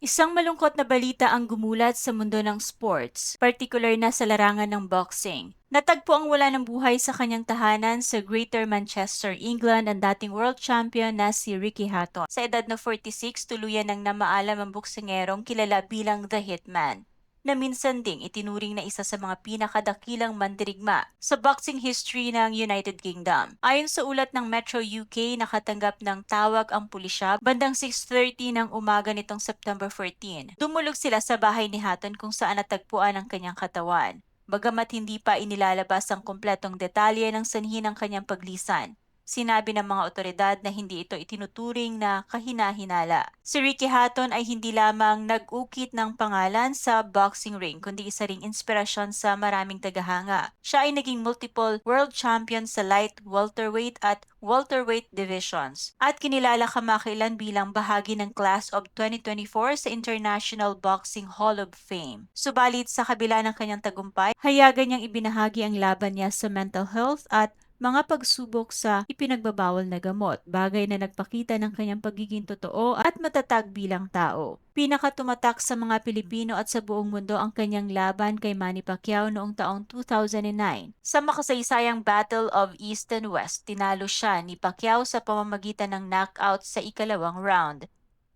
Isang malungkot na balita ang gumulat sa mundo ng sports, particular na sa larangan ng boxing. Natagpo ang wala ng buhay sa kanyang tahanan sa Greater Manchester, England ang dating world champion na si Ricky Hatton. Sa edad na 46, tuluyan ng namaalam ang buksingerong kilala bilang The Hitman na minsan ding itinuring na isa sa mga pinakadakilang mandirigma sa boxing history ng United Kingdom. Ayon sa ulat ng Metro UK, nakatanggap ng tawag ang pulisya bandang 6.30 ng umaga nitong September 14. Dumulog sila sa bahay ni Hatton kung saan natagpuan ang kanyang katawan. Bagamat hindi pa inilalabas ang kumpletong detalye ng sanhi ng kanyang paglisan, Sinabi ng mga otoridad na hindi ito itinuturing na kahina-hinala. Si Ricky Hatton ay hindi lamang nag-ukit ng pangalan sa boxing ring kundi isa ring inspirasyon sa maraming tagahanga. Siya ay naging multiple world champion sa light, welterweight at welterweight divisions at kinilala kamakailan bilang bahagi ng class of 2024 sa International Boxing Hall of Fame. Subalit sa kabila ng kanyang tagumpay, hayagan niyang ibinahagi ang laban niya sa mental health at mga pagsubok sa ipinagbabawal na gamot, bagay na nagpakita ng kanyang pagiging totoo at matatag bilang tao. Pinakatumatak sa mga Pilipino at sa buong mundo ang kanyang laban kay Manny Pacquiao noong taong 2009. Sa makasaysayang Battle of East and West, tinalo siya ni Pacquiao sa pamamagitan ng knockout sa ikalawang round.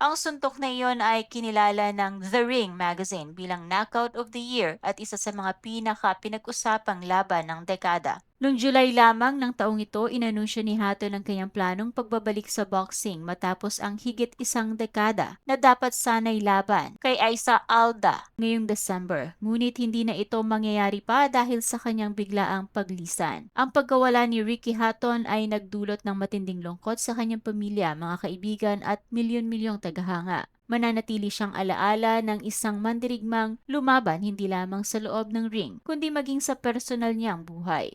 Ang suntok na iyon ay kinilala ng The Ring magazine bilang Knockout of the Year at isa sa mga pinaka pinag-usapang laban ng dekada. Noong July lamang ng taong ito, inanunsyo ni Hatton ang kanyang planong pagbabalik sa boxing matapos ang higit isang dekada na dapat sanay laban kay Aisa Alda ngayong December. Ngunit hindi na ito mangyayari pa dahil sa kanyang biglaang paglisan. Ang pagkawala ni Ricky Hatton ay nagdulot ng matinding lungkot sa kanyang pamilya, mga kaibigan at milyon-milyong tagahanga mananatili siyang alaala ng isang mandirigmang lumaban hindi lamang sa loob ng ring, kundi maging sa personal niyang buhay.